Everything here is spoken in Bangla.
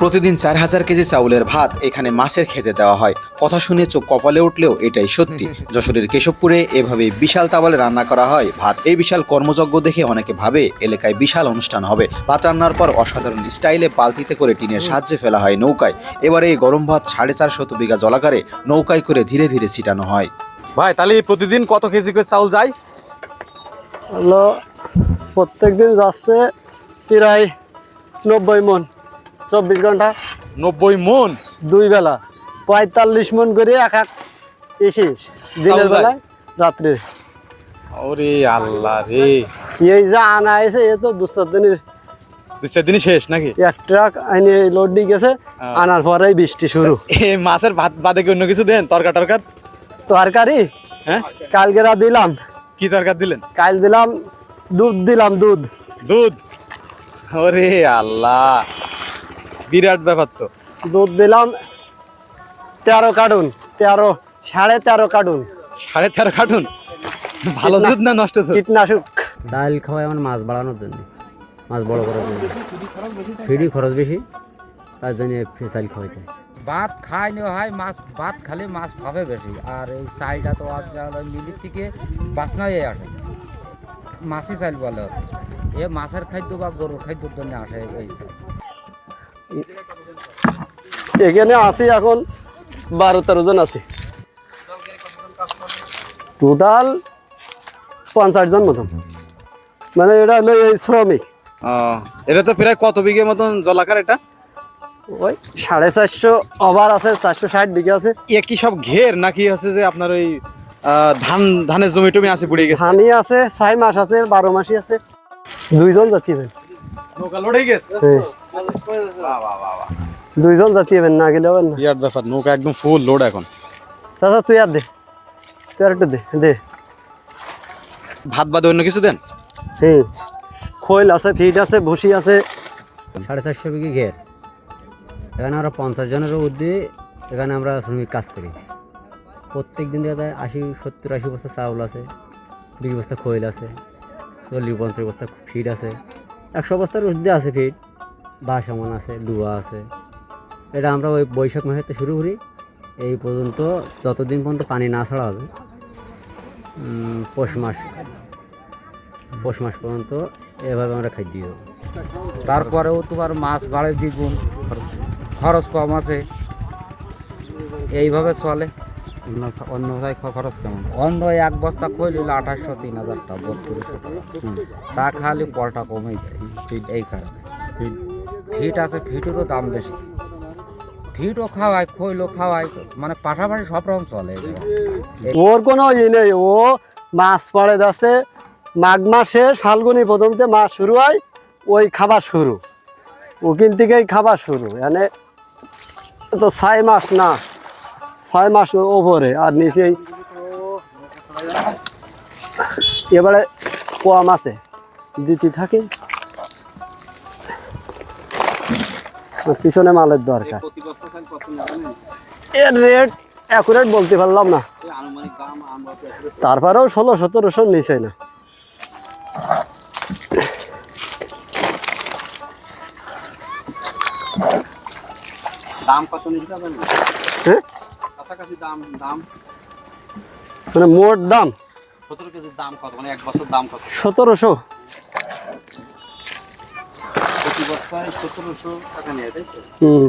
প্রতিদিন চার হাজার কেজি চাউলের ভাত এখানে মাছের খেতে দেওয়া হয়। কথা শুনে চোখ কপালে উঠলেও এটাই সত্যি। যশোরের কেশবপুরে এভাবে বিশাল তাওয়ালে রান্না করা হয়। ভাত এই বিশাল কর্মযজ্ঞ দেখে অনেকে ভাবে এলাকায় বিশাল অনুষ্ঠান হবে। ভাত রান্নার পর অসাধারণ স্টাইলে পালতিতে করে টিনের সাহায্যে ফেলা হয় নৌকায়। এবারে এই গরম ভাত সাড়ে চার শত বিঘা জলাকারে নৌকায় করে ধীরে ধীরে ছিটানো হয়। ভাই তাহলে প্রতিদিন কত কেজি করে চাউল যায়? হলো প্রত্যেক দিন যাচ্ছে প্রায় নব্বই মন চব্বিশ ঘণ্টা নব্বই মন। দুই বেলা পঁয়তাল্লিশ মন করে এক এক ইসিস দিনের বেলায় রাত্রে। ওরে আল্লাহ রে। এই যে আনা এসে এ তো দু চার দিনের দু চার দিনই শেষ নাকি? এক ট্রাক লোড দিয়ে গেছে আনার পরেই বৃষ্টি শুরু। এ মাছের ভাত বাদে কি অন্য কিছু দেন? তরকার টরকার? তরকারি? হ্যাঁ। কালকেরা দিলাম। কি তরকার দিলেন? কাল দিলাম দুধ দিলাম দুধ। দুধ? ওরে আল্লাহ। বিরাট ব্যাপার তো। দুধ দিলাম তেরো কার্টুন তেরো সাড়ে তেরো কার্টুন। সাড়ে তেরো কার্টুন? ভালো দুধ না নষ্ট দুধ? কীটনাশক। চাল খাওয়াই আমার মাছ বাড়ানোর জন্য মাছ বড় করার জন্য। ফিডি খরচ বেশি তার জন্য চাল খাওয়াইতে হয়। ভাত খাই নেওয়া হয় মাছ ভাত খালে মাছ পাবে বেশি আর এই চালটা তো আপনার মিলির থেকে বাসনা হয়ে আসে। মাছি চাল বলে। এ মাছের খাদ্য বা গরুর খাদ্যর জন্য আসে এই চাল। এখানে আছি এখন বারো তেরো জন আছি। টোটাল পঞ্চাশ জন মতন। মানে এটা হলো এই শ্রমিক। এটা তো প্রায় কত বিঘে মতন জলাকার এটা? ওই সাড়ে চারশো ওভার আছে চারশো ষাট বিঘে আছে। এ কি সব ঘের নাকি আছে যে আপনার ওই ধান ধানের জমি টমি আছে বুড়ে গেছে? ধানি আছে ছয় মাস আছে বারো মাসই আছে। দুইজন জাতি দুইজন জাতি হবেন না গেলে হবেন না। বিরাট ব্যাপার নৌকা একদম ফুল লোড এখন। চাচা তুই আর দে। তুই আর একটু দে দে। ভাত বাদে অন্য কিছু দেন? হ্যাঁ খৈল আছে ফিট আছে ভুসি আছে। সাড়ে চারশো বিঘি ঘের। এখানে আমরা পঞ্চাশ জনের মধ্যে এখানে আমরা শ্রমিক কাজ করি। প্রত্যেক দিন দেখা যায় আশি সত্তর আশি বস্তা চাউল আছে বিশ বস্তা খৈল আছে চল্লিশ পঞ্চাশ বস্তা ফিট আছে। একশো বস্তার ঊর্ধ্বে আছে ফিট বাসামান আছে ডুয়া আছে। এটা আমরা ওই বৈশাখ মাসে শুরু করি। এই পর্যন্ত যতদিন পর্যন্ত পানি না ছাড়া হবে পৌষ মাস পৌষ মাস পর্যন্ত এভাবে আমরা খাদ্য দিই তারপরেও তোমার মাছ বাড়ে দ্বিগুণ, খরচ কম আছে। এইভাবে চলে। অন্য অন্য খরচ কেমন? অন্য এক বস্তা খৈল হইলে আঠাশশো তিন হাজার টাকা বত্রিশশো টাকা। তা খালি পলটা কমেই যায় এই কারণে। ফিট আছে ফিটেরও দাম বেশি। ফিটও খাওয়ায় খৈলও খাওয়ায় মানে পাশাপাশি সব রকম চলে ওর কোনো ই নেই ও মাছ পড়ে যাচ্ছে মাঘ মাসে ফাল্গুনি প্রথমতে মাছ শুরু হয় ওই খাবার শুরু। ওখান থেকেই খাবার শুরু মানে তো ছয় মাস না। ছয় মাস ওপরে আর নিচেই এবারে কম আছে। দিতে থাকে। পিছনে মালের দরকার। এর রেট অ্যাকুরেট বলতে পারলাম না। তারপরেও ষোলো সতেরোশো নিচে না। দাম কত হ্যাঁ? কাছাকাছি দাম দাম? মানে মোট দাম? সতেরো কেজির দাম কত? মানে এক বছর দাম কত? সতেরোশো। প্রতি বস্তায় সতেরোশো টাকা নিয়ে তাই তো? হুম।